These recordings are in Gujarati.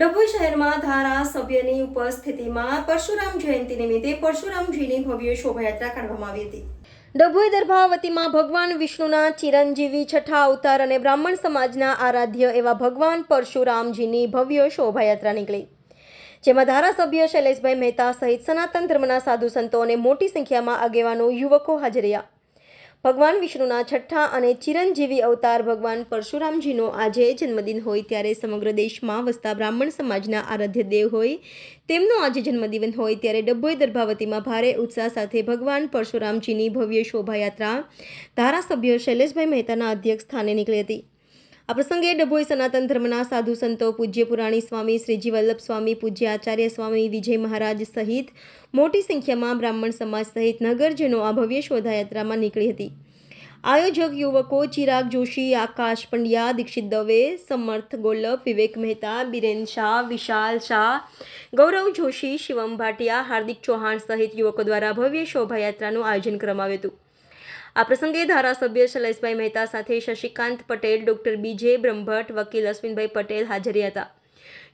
ડભોઈ શહેરમાં ધારાસભ્યની ઉપસ્થિતિમાં પરશુરામ જયંતિ નિમિત્તે પરશુરામજીની ભવ્ય શોભાયાત્રા કાઢવામાં આવી હતી. ડભોઈ દર્ભાવતીમાં ભગવાન વિષ્ણુના ચિરંજીવી છઠ્ઠા અવતાર અને બ્રાહ્મણ સમાજના આરાધ્ય એવા ભગવાન પરશુરામજીની ભવ્ય શોભાયાત્રા નીકળી. જેમાં ધારાસભ્ય શૈલેષભાઈ મહેતા સહિત સનાતન ધર્મના સાધુ સંતો અને મોટી સંખ્યામાં આગેવાનો, યુવકો હાજર રહ્યા. ભગવાન વિષ્ણુના છઠ્ઠા અને ચિરંજીવી અવતાર ભગવાન પરશુરામજીનો આજે જન્મદિન હોય ત્યારે સમગ્ર દેશમાં વસતા બ્રાહ્મણ સમાજના આરાધ્ય દેવ હોય તેમનો આજે જન્મદિવન હોય ત્યારે ડભોઈ દર્ભાવતીમાં ભારે ઉત્સાહ સાથે ભગવાન પરશુરામજીની ભવ્ય શોભાયાત્રા ધારાસભ્ય શૈલેષભાઈ મહેતાના અધ્યક્ષ સ્થાને નીકળી હતી. આ પ્રસંગે ડભોઈ સનાતન ધર્મના સાધુ સંતો પૂજ્ય પુરાણી સ્વામી શ્રીજી વલ્લભ સ્વામી પૂજ્ય આચાર્ય સ્વામી, વિજય મહારાજ સહિત મોટી સંખ્યામાં બ્રાહ્મણ સમાજ સહિત નગરજનો આ ભવ્ય શોભાયાત્રામાં નીકળી હતી. આયોજક યુવકો ચિરાગ જોશી, આકાશ પંડ્યા, દીક્ષિત દવે, સમર્થ ગોલ્લભ, વિવેક મહેતા, બિરેન શાહ, વિશાલ શાહ, ગૌરવ જોશી, શિવમ ભાટિયા, હાર્દિક ચૌહાણ સહિત યુવકો દ્વારા ભવ્ય શોભાયાત્રાનું આયોજન કરવામાં આવ્યું હતું. આ પ્રસંગે ધારાસભ્ય શૈલેષભાઈ મહેતા સાથે શશિકાંત પટેલ, ડોક્ટર બીજે બ્રહ્મભટ્ટ, વકીલ અશ્વિનભાઈ પટેલ હાજરી હતા.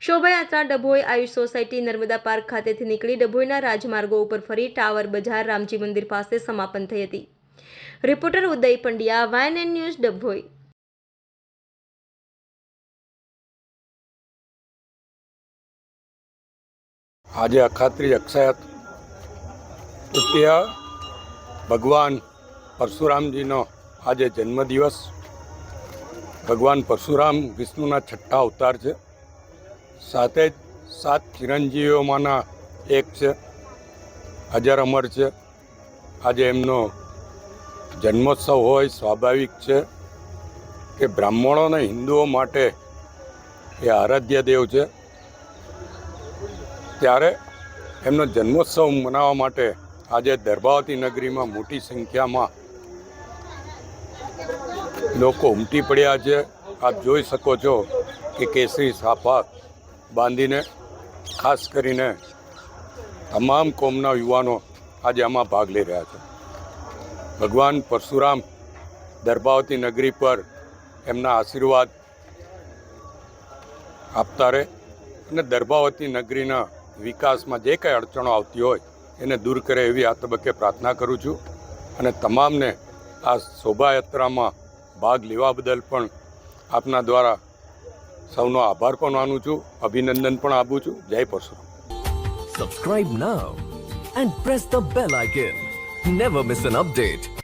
શોભાયાત્રા ડભોઈ આયુષ સોસાયટી નર્મદા પાર્ક ખાતેથી નીકળી ડભોઈના રાજમાર્ગો ઉપર ફરી ટાવર બજાર રામજી મંદિર પાસે સમાપન થઈ હતી. રિપોર્ટર ઉદય પંડ્યા, વાયન એન્ડ ન્યૂઝ ડભોઈ. આજે અખાત્રી અક્ષયત તૃતીય ભગવાન પરશુરામજીનો આજે જન્મદિવસ. ભગવાન પરશુરામ વિષ્ણુના છઠ્ઠા અવતાર છે. સાથે જ સાત ચિરંજીવીઓમાંના એક છે. હજાર અમર છે. આજે એમનો જન્મોત્સવ હોય સ્વાભાવિક છે કે બ્રાહ્મણો અને હિન્દુઓ માટે એ આરાધ્ય દેવ છે. ત્યારે એમનો જન્મોત્સવ મનાવવા માટે આજે દર્ભાવતી નગરીમાં મોટી સંખ્યામાં લોકો ઉમટી પડ્યા છે. આપ જોઈ શકો છો કે કેસરી સાફા બાંધીને, ખાસ કરીને તમામ કોમના યુવાનો આજે આમાં ભાગ લઈ રહ્યા છે. ભગવાન પરશુરામ દર્ભાવતી નગરી પર એમના આશીર્વાદ આપતા રહે અને દર્ભાવતી નગરીના વિકાસમાં જે કંઈ અડચણો આવતી હોય એને દૂર કરે એવી આ તબક્કે પ્રાર્થના કરું છું. અને તમામને આ શોભાયાત્રામાં ભાગ લેવા બદલ પણ આપના દ્વારા સૌનો આભાર પણ માનું છું અભિનંદન પણ આપું છું જય Parshuram Subscribe now and press the bell icon. Never miss an update.